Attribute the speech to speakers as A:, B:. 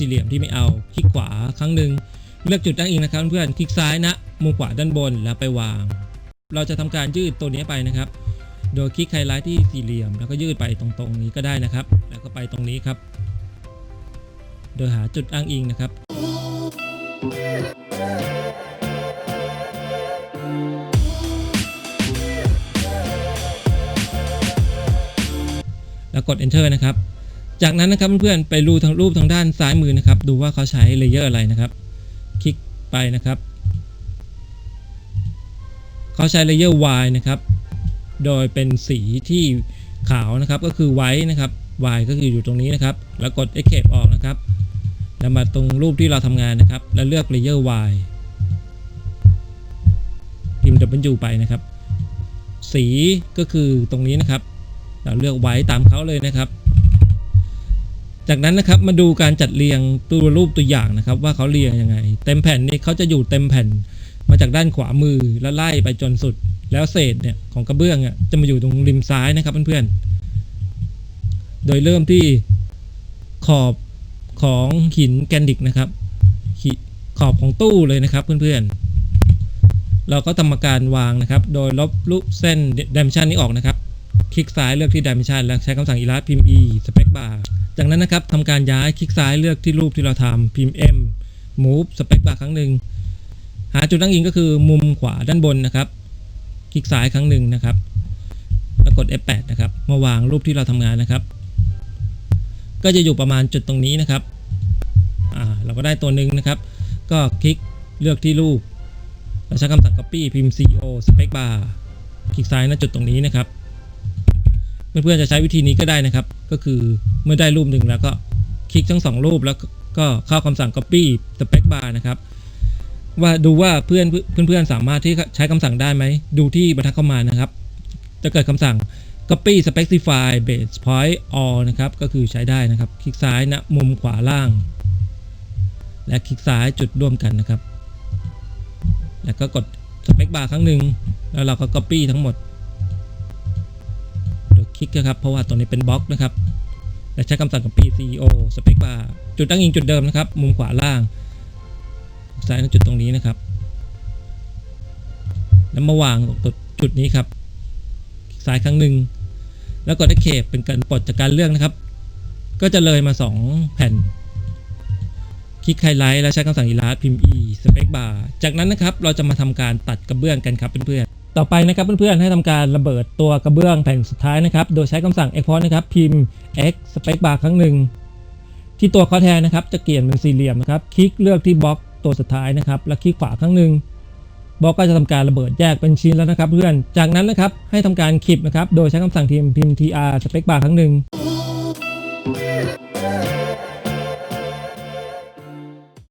A: สี่เหลี่ยมที่ไม่เอา คลิกขวาครั้งหนึ่งเลือกจุดอ้งอิงนะครับเพื่อนคลิกซ้ายนะมุมขวาด้านบนแล้วไปวาง เราจะทำการยืดตัวนี้ไปนะครับ โดยคลิกไฮไลท์ที่สี่เหลี่ยม แล้วก็ยืดไปตรงๆนี้ก็ได้นะครับ แล้วก็ไปตรงนี้ครับ โดยหาจุดอ้างอิงนะครับแล้วกด enter นะครับ จากนั้นนะครับเพื่อนๆไปรูทางรูปทางด้านซ้ายมือนะครับ ดูว่าเขาใช้เลเยอร์อะไรนะครับ คลิกไปนะครับ เขาใช้เลเยอร์ Y นะครับ โดยเป็นสีที่ขาวนะครับก็คือไว้นะครับ Y ก็คืออยู่ตรงนี้นะครับ แล้วกด escape ออกนะครับแล้วมาตรงรูปที่เราทำงานนะครับ แล้วเลือก layer Y พิมพ์ W ไปนะครับ สีก็คือตรงนี้นะครับ เราเลือกไว้ตามเขาเลยนะครับ จากนั้นนะครับมาดูการจัดเรียงตัวรูปตัวอย่างนะครับ ว่าเขาเรียงยังไง เต็มแผ่นนี้เขาจะอยู่เต็มแผ่นมาจากด้านขวามือแล้วไล่ไปจนสุด แล้วเศษเนี่ยของกระเบื้องอะจะมาอยู่ตรงริมซ้ายนะครับเพื่อนๆ โดยเริ่มที่ขอบของหินแกนดิกนะครับ ขอบของตู้เลยนะครับเพื่อนๆ เราก็ทำการวางนะครับ โดยลบรูปเส้น dimension นี้ออกนะครับ คลิกซ้ายเลือกที่ dimension แล้วใช้คำสั่ง erase พิมพ์ e space bar จากนั้นนะครับทำการย้ายคลิกซ้ายเลือกที่รูปที่เราทำพิมพ์ m move space bar ครั้งหนึ่งหาจุดตั้งอิงก็คือมุมขวาด้านบนนะครับ คลิกซ้ายครั้งหนึ่งนะครับ แล้วกด F8 นะครับมาวางรูปที่เราทำงานนะครับ ก็จะอยู่ประมาณจุดตรงนี้นะครับอ่าเราก็ได้ตัวหนึ่งนะครับ ก็คลิกเลือกที่รูปเราใช้คำสั่ง copy พิมพ์ co space bar คลิกซ้ายณจุดตรงนี้นะครับ เพื่อนๆจะใช้วิธีนี้ก็ได้นะครับ ก็คือเมื่อได้รูปหนึ่งแล้วก็คลิกทั้งสองรูปแล้วก็เข้าคำสั่ง copy space bar นะครับ ว่าดูว่าเพื่อนเพื่อนๆสามารถที่ใช้คำสั่งได้ไหม ดูที่บรรทัดเข้ามานะครับ จะเกิดคำสั่ง copy specify base point all นะครับ ก็คือใช้ได้นะครับ คลิกซ้ายณมุมขวาล่าง และคลิกซ้ายจุดร่วมกันนะครับ แล้วก็กด space bar ครั้งหนึ่งแล้วเราก็ copy ทั้งหมด ลิกนะครับ เพราะว่าตัวนี้เป็นบล็อกนะครับและใช้คำสั่ง copy ceo space bar จุดตั้งอิงจุดเดิมนะครับ มุมขวาล่างซ้ายณจุดตรงนี้นะครับ แล้วมาวางตรงจุดนี้ครับซ้ายครั้งหนึ่ง แล้วกด escape เป็นการปลดจากการเลือกนะครับ ก็จะเลยมา 2 แผ่น คลิกไฮไลท์แล้วใช้คำสั่ง erase พิมพ์ e space bar จากนั้นนะครับ เราจะมาทำการตัดกระเบื้องกันครับเพื่อน ต่อไปนะครับเพื่อนๆให้ทำการระเบิดตัวกระเบื้องแผ่นสุดท้ายนะครับ โดยใช้คำสั่ง export นะครับ พิมพ์ x space bar ครั้งหนึ่ง ที่ตัวคอแทนนะครับ จะเปลี่ยนเป็นสี่เหลี่ยมนะครับ คลิกเลือกที่บล็อกตัวสุดท้ายนะครับ แล้วคลิกขวาครั้งหนึ่งบล็อกก็จะทำการระเบิดแยกเป็นชิ้นแล้วนะครับ เพื่อน จากนั้นนะครับให้ทำการคลิปนะครับ โดยใช้คำสั่งพิมพ์พิมพ์ tr space bar ครั้งหนึ่ง